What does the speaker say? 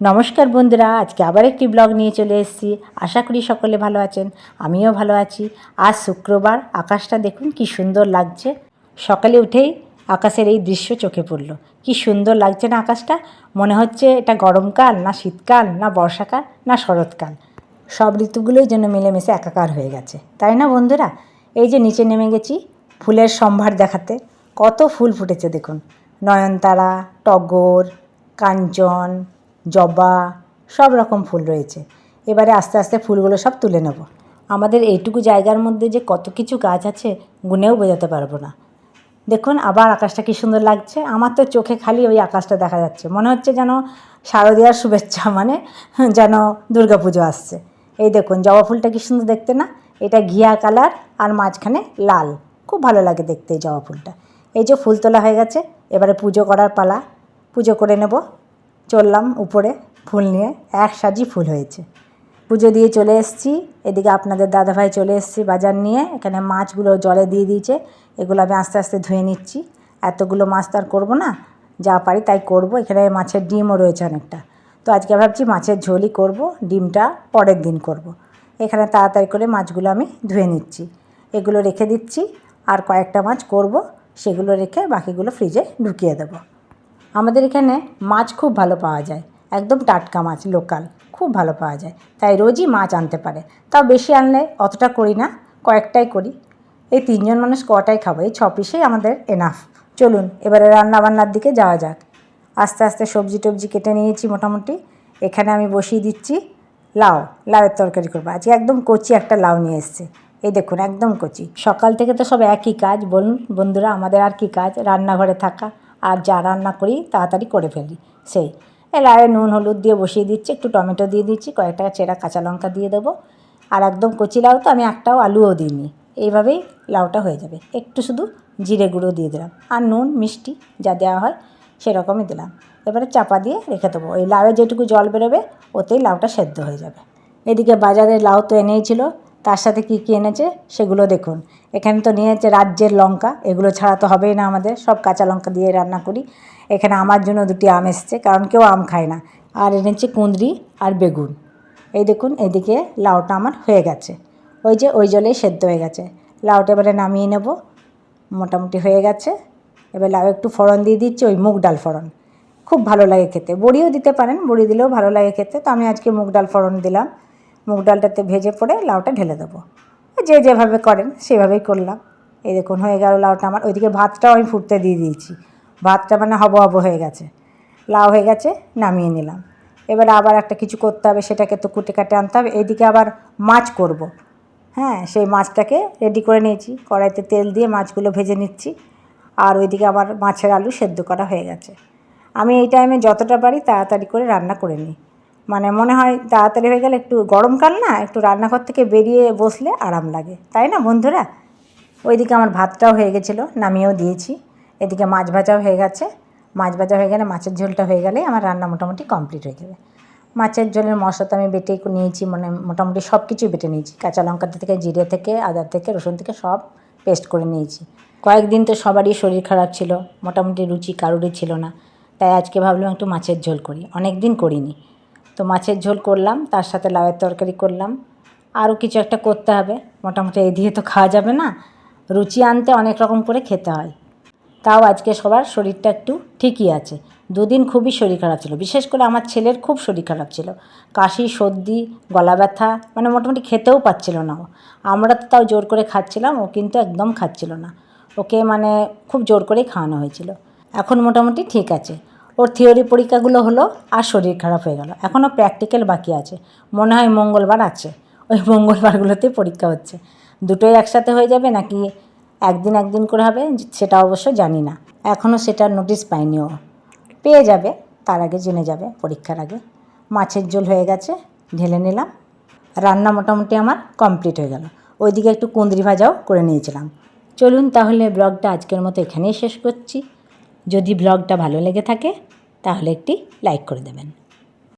নমস্কার বন্ধুরা, আজকে আবার একটি ব্লগ নিয়ে চলে এসেছি। আশা করি সকলে ভালো আছেন, আমিও ভালো আছি। আজ শুক্রবার, আকাশটা দেখুন কি সুন্দর লাগছে। সকালে উঠেই আকাশের এই দৃশ্য চোখে পড়ল। কি সুন্দর লাগছে না আকাশটা? মনে হচ্ছে এটা গরমকাল, না শীতকাল, না বর্ষাকাল, না শরৎকাল। সব ঋতুগুলোই যেন মিলেমিশে একাকার হয়ে গেছে। তাই না বন্ধুরা? এই যে নিচে নেমে গেছি ফুলের সম্ভার দেখাতে। কত ফুল ফুটেছে দেখুন। নয়নতারা, টগর, কাঞ্চন জবা, সব রকম ফুল রয়েছে। এবারে আস্তে আস্তে ফুলগুলো সব তুলে নেব। আমাদের এইটুকু জায়গার মধ্যে যে কত কিছু গাছ আছে, গুনেও বোঝাতে পারব না। দেখুন, আবার আকাশটা কি সুন্দর লাগছে। আমার তো চোখে খালি ওই আকাশটা দেখা যাচ্ছে। মনে হচ্ছে যেন শারদীয়ার শুভেচ্ছা মানে যেন দুর্গাপুজো আসছে। এই দেখুন, জবা ফুলটা কি সুন্দর দেখতে না? এটা ঘিয়া কালার আর মাঝখানে লাল। খুব ভালো লাগে দেখতে এই জবা ফুলটা। এই যে ফুল তোলা হয়ে গেছে, এবারে পুজো করার পালা। পুজো করে নেব। চললাম উপরে ফুল নিয়ে এক সাজি ফুল হয়েছে। পুজো দিয়ে চলে এসেছি। এদিকে আপনাদের দাদাভাই চলে এসেছি বাজার নিয়ে। এখানে মাছগুলো জলে দিয়ে দিয়েছে। এগুলো আমি আস্তে আস্তে ধুয়ে নিচ্ছি। এতগুলো মাছ তো আর করব না। যা পারি তাই করব। এখানে মাছের ডিমও রয়েছে অনেকটা। তো আজকে ভাবছি মাছের ঝোলই করব, ডিমটা পরের দিন করব। এখানে তাড়াতাড়ি করে মাছগুলো আমি ধুয়ে নিচ্ছি। এগুলো রেখে দিচ্ছি। আর কয়েকটা মাছ করব, সেগুলো রেখে বাকিগুলো ফ্রিজে ঢুকিয়ে দেবো। আমাদের এখানে মাছ খুব ভালো পাওয়া যায়। একদম টাটকা মাছ লোকাল খুব ভালো পাওয়া যায়। তাই রোজই মাছ আনতে পারে। তাও বেশি আনলে অতটা করি না, কয়েকটাই করি। এই তিনজন মানুষ কটাই খাব? এই ছ পিসেই আমাদের এনাফ চলুন, এবারে রান্না বান্নার দিকে যাওয়া যাক। আস্তে আস্তে সবজি টবজি কেটে নিয়েছি মোটামুটি। এখানে আমি বসিয়ে দিচ্ছি লাউ। লাউয়ের তরকারি করব। আজকে একদম কচি একটা লাউ নিয়ে এসছে। এই দেখুন, একদম কচি। সকাল থেকে তো সব একই কাজ। বলুন বন্ধুরা, আমাদের আর কি কাজ? রান্নাঘরে থাকা। আর যা রান্না করি তাড়াতাড়ি করে ফেলি। সেই এই লাউয়ে নুন, হলুদ দিয়ে বসিয়ে দিচ্ছি, একটু টমেটো দিয়ে দিচ্ছি কয়েকটা চেরা কাঁচা লঙ্কা দিয়ে দেবো। আর একদম কচি লাউ তো আমি একটাও আলুও দিইনি। এইভাবেই লাউটা হয়ে যাবে। একটু শুধু জিরে গুঁড়ো দিয়ে দিলাম। আর নুন, মিষ্টি যা দেওয়া হয় সেরকমই দিলাম। এবারে চাপা দিয়ে রেখে দেবো। ওই লাউয়ে যেটুকু জল বেরোবে, ওতেই লাউটা সেদ্ধ হয়ে যাবে। এদিকে বাজারে লাউ তো এনেই ছিল। তার সাথে কী কী এনেছে সেগুলো দেখুন। এখানে তো নিয়েছে রাজ্যের লঙ্কা, এগুলো ছাড়া তো হবেই না আমাদের, সব কাঁচা লঙ্কা দিয়ে রান্না করি। এখানে আমার জন্য দুটি আম এসছে, কারণ কেউ আম খায় না। আর এনেছে কুঁদরি আর বেগুন। এই দেখুন, এদিকে লাউটা আমার হয়ে গেছে। ওই যে ওই জলেই সেদ্ধ হয়ে গেছে। লাউটা এবারে নামিয়ে নেব। মোটামুটি হয়ে গেছে। এবার লাউ একটু ফোড়ন দিয়ে দিচ্ছি, ওই মুগ ডাল ফোড়ন। খুব ভালো লাগে খেতে। বড়িও দিতে পারেন, বড়ি দিলেও ভালো লাগে খেতে। তো আমি আজকে মুগ ডাল ফোড়ন দিলাম। মুগ ডালটাতে ভেজে পড়ে লাউটা ঢেলে দেবো। যে যেভাবে করেন, সেভাবেই করলাম। এই দেখুন, হয়ে গেল লাউটা আমার। ওইদিকে ভাতটাও আমি ফুটতে দিয়ে দিয়েছি। ভাতটা মানে হব হব হয়ে গেছে। লাউ হয়ে গেছে, নামিয়ে নিলাম। এবার আবার একটা কিছু করতে হবে, সেটাকে তো কুটে কাটে আনতে হবে। এইদিকে আবার মাছ করব। হ্যাঁ সেই মাছটাকে রেডি করে নিয়েছি। কড়াইতে তেল দিয়ে মাছগুলো ভেজে নিচ্ছি। আর ওইদিকে আবার মাছের আলু সেদ্ধ করা হয়ে গেছে। আমি এই টাইমে যতটা পারি তাড়াতাড়ি করে রান্না করে নিই। মানে মনে হয় তাড়াতাড়ি হয়ে গেলে একটু গরমকাল না, একটু রান্নাঘর থেকে বেরিয়ে বসলে আরাম লাগে। তাই না বন্ধুরা? ওইদিকে আমার ভাতটাও হয়ে গেছিল, নামিয়েও দিয়েছি। এদিকে মাছ ভাজাও হয়ে গেছে। মাছ ভাজা হয়ে গেলে মাছের ঝোলটা হয়ে গেলেই আমার রান্না মোটামুটি কমপ্লিট হয়ে যাবে। মাছের ঝোলের মশলা তো আমি বেটে নিয়েছি মানে মোটামুটি সব কিছুই বেটে নিয়েছি। কাঁচা লঙ্কা থেকে, জিরে থেকে, আদা থেকে, রসুন থেকে সব পেস্ট করে নিয়েছি। কয়েকদিন তো সবারই শরীর খারাপ ছিল, মোটামুটি রুচি কারোরই ছিল না। তাই আজকে ভাবলাম একটু মাছের ঝোল করি। অনেক দিন করিনি। তো মাছের ঝোল করলাম, তার সাথে লাউয়ের তরকারি করলাম। আরও কিছু একটা করতে হবে, মোটামুটি এই দিয়ে তো খাওয়া যাবে না। রুচি আনতে অনেক রকম করে খেতে হয়। তাও আজকে সবার শরীরটা একটু ঠিকই আছে। দুদিন খুবই শরীর খারাপ ছিল, বিশেষ করে আমার ছেলের খুব শরীর খারাপ ছিল। কাশি, সর্দি, গলা ব্যথা মানে মোটামুটি খেতেও পাচ্ছিল না ও। আমরা তো তাও জোর করে খাচ্ছিলাম, ও কিন্তু একদম খাচ্ছিল না। ওকে মানে খুব জোর করেই খাওয়ানো হয়েছিল। এখন মোটামুটি ঠিক আছে। ওর থিওরি পরীক্ষাগুলো হলো, আর শরীর খারাপ হয়ে গেল। এখনও প্র্যাকটিক্যাল বাকি আছে। মনে হয় মঙ্গলবার আছে। ওই মঙ্গলবারগুলোতে পরীক্ষা হচ্ছে। দুটোই একসাথে হয়ে যাবে নাকি একদিন একদিন করে হবে, সেটা অবশ্য জানি না। এখনও সেটা নোটিশ পাইনি ও। পেয়ে যাবে, তার আগে জেনে যাবে পরীক্ষার আগে। মাছের ঝোল হয়ে গেছে, ঢেলে নিলাম। রান্না মোটামুটি আমার কমপ্লিট হয়ে গেল। ওইদিকে একটু কুঁদরি ভাজাও করে নিয়েছিলাম। চলুন তাহলে ব্লগটা আজকের মতো এখানেই শেষ করছি। যদি ব্লগটা ভালো লেগে থাকে তাহলে একটি লাইক করে দেবেন।